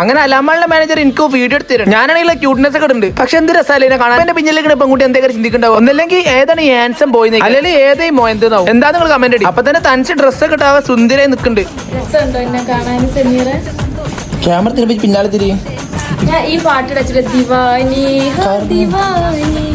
അങ്ങനെ അലാമാളിന്റെ മാനേജർ എനിക്ക് വീഡിയോ എടുത്ത് തരും ഞാനാണെങ്കിൽ ക്യൂട്ട്നെസ് ഒക്കെ ഉണ്ട് പക്ഷെ എന്ത് രസമല്ലേ കാണാൻ. എന്റെ പിന്നിലേക്ക് പെൺകുട്ടി എന്തെങ്കിലും ചിന്തിക്കണ്ടാവും ഒന്നല്ലെങ്കിൽ ഏതാണ് ഈ ഹാൻസം പോയി അല്ലെങ്കിൽ ഏതേ മോയന്തെന്നാവും എന്താ നിങ്ങൾ കമന്റ് അടി അപ്പൊ തന്നെ തനിച്ച് ഡ്രസ്സ് ഒക്കെ ഇട്ടാ സുന്ദരായി നിൽക്കുന്നുണ്ട്. ക്യാമറ തിരുമ്പി പിന്നാലെ തിരിയും. ഞാൻ ഈ പാട്ട് വെച്ചിട്ട് ദിവാനി ദിവാനി.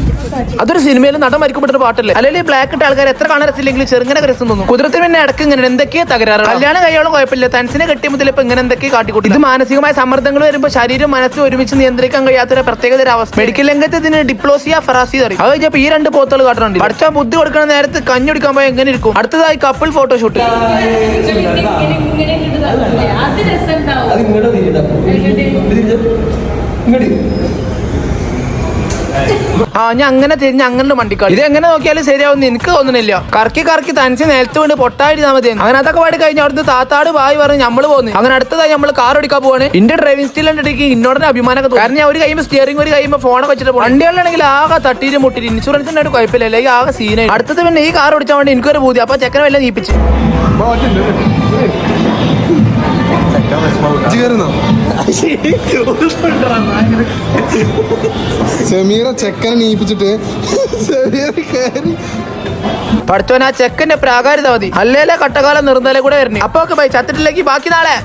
അതൊരു സിനിമയിൽ നടൻ മരിക്കപ്പെട്ടൊരു പാട്ടല്ലേ? അല്ലെങ്കിൽ ബ്ലാക്ക് ഇട്ട ആൾക്കാർ എത്ര കാണാൻ രസമില്ലെങ്കിൽ ചെറുങ്ങനെ രസം തോന്നും. കുതിരത്തിന് പിന്നെ ഇടയ്ക്ക് ഇങ്ങനെ എന്തൊക്കെയാ തകരാറ് കല്യാണം കഴിയോളം കുഴപ്പമില്ല. തൻസിനെ കെട്ടിയ മുതൽ ഇപ്പൊ ഇങ്ങനെ എന്തൊക്കെ കാട്ടിക്കൂട്ടി. ഇത് മാനസികമായ സമ്മർദ്ദങ്ങൾ വരുമ്പോൾ ശരീരം മനസ്സ് ഒരുമിച്ച് നിയന്ത്രിക്കാൻ കഴിയാത്തൊരു പ്രത്യേക ഒരു അവസ്ഥ മെഡിക്കൽ രംഗത്ത് ഇതിന് ഡിപ്ലോസിയ ഫറാസി അറിയും അത് കഴിഞ്ഞപ്പോ ഈ രണ്ട് പോത്തുകൾ കാട്ടുന്നുണ്ട് പഠിച്ചാൽ ബുദ്ധി കൊടുക്കുന്ന നേരത്ത് കഞ്ഞൊടിക്കാൻ പോയാൽ എങ്ങനെ ഇരിക്കും? അടുത്തതായി കപ്പിൾ ഫോട്ടോഷൂട്ട് അത് ഇങ്ങോട്ട് ഇങ്ങോട്ട്. ആ ഞാൻ അങ്ങനെ തിരിഞ്ഞ് അങ്ങനെ മണ്ടിക്കാളി ഇത് എങ്ങനെ നോക്കിയാലും ശരിയാവും. എനിക്ക് തോന്നുന്നില്ല. കറക്കി കറക്കി തനിച്ച് നിലത്ത് വീണ് പൊട്ടായിരുന്നാ മതി. അങ്ങനെ അതൊക്കെ പാടി കഴിഞ്ഞ അവിടുന്ന് താത്താട് വായി പറഞ്ഞ് നമ്മൾ പോകുന്നു അങ്ങനെ അടുത്തതായി നമ്മൾ കാർ ഓടിക്കാൻ പോവാണ്. എന്റെ ഡ്രൈവിംഗ് സ്റ്റിൽ ഉണ്ടെങ്കിൽ ഇന്നോടനെ അഭിമാനമൊക്കെ തോന്നും. കാരണം ഞാൻ ഒരു കഴിയുമ്പോൾ സ്റ്റിയറിംഗ് ഒരു കഴിയുമ്പോൾ ഫോണൊക്കെ വെച്ചിട്ട് പോകും വണ്ടികളിലാണെങ്കിൽ ആകെ തട്ടിയിട്ട് മുട്ടിട്ട് ഇൻഷുറൻസിന്റെ ഒരു കുഴപ്പമില്ല. അല്ലെങ്കിൽ ആകെ സീനായി അടുത്തത് പിന്നെ ഈ കാർ ഓടിച്ചാൽ വേണ്ടി എനിക്കൊരു ബൂതി അപ്പൊ ചെക്കനെ വല്ല നീപ്പിച്ചു? സമീറ ചെക്കനെ നീപ്പിച്ചിട്ട് സമീറ കയറി. ആ ചെക്കന്റെ പ്രാകാരിത മതി അല്ലേലെ കട്ടകാലം നിർന്നലെ കൂടെ വരണേ. അപ്പൊ ബൈ ചത്തിട്ടില്ലെങ്കിൽ ബാക്കി നാളെ.